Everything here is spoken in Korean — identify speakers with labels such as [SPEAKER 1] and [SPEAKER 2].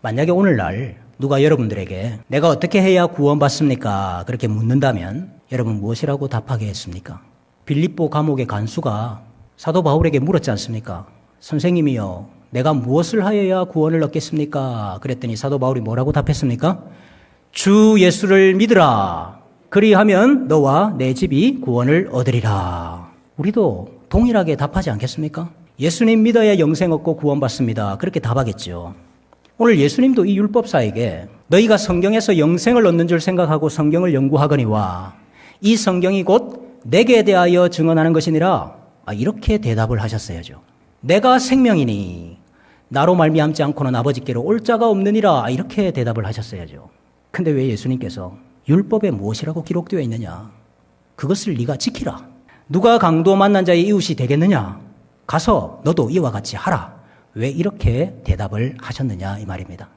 [SPEAKER 1] 만약에 오늘날 누가 여러분들에게 내가 어떻게 해야 구원받습니까? 그렇게 묻는다면 여러분 무엇이라고 답하겠습니까? 빌립보 감옥의 간수가 사도 바울에게 물었지 않습니까? 선생님이요, 내가 무엇을 하여야 구원을 얻겠습니까? 그랬더니 사도 바울이 뭐라고 답했습니까? 주 예수를 믿으라. 그리하면 너와 내 집이 구원을 얻으리라. 우리도 동일하게 답하지 않겠습니까? 예수님 믿어야 영생 얻고 구원받습니다. 그렇게 답하겠죠. 오늘 예수님도 이 율법사에게 너희가 성경에서 영생을 얻는 줄 생각하고 성경을 연구하거니와 이 성경이 곧 내게 대하여 증언하는 것이니라 아, 이렇게 대답을 하셨어야죠. 내가 생명이니 나로 말미암지 않고는 아버지께로 올 자가 없느니라 아, 이렇게 대답을 하셨어야죠. 근데 왜 예수님께서 율법에 무엇이라고 기록되어 있느냐? 그것을 네가 지키라. 누가 강도 만난 자의 이웃이 되겠느냐? 가서 너도 이와 같이 하라. 왜 이렇게 대답을 하셨느냐 이 말입니다.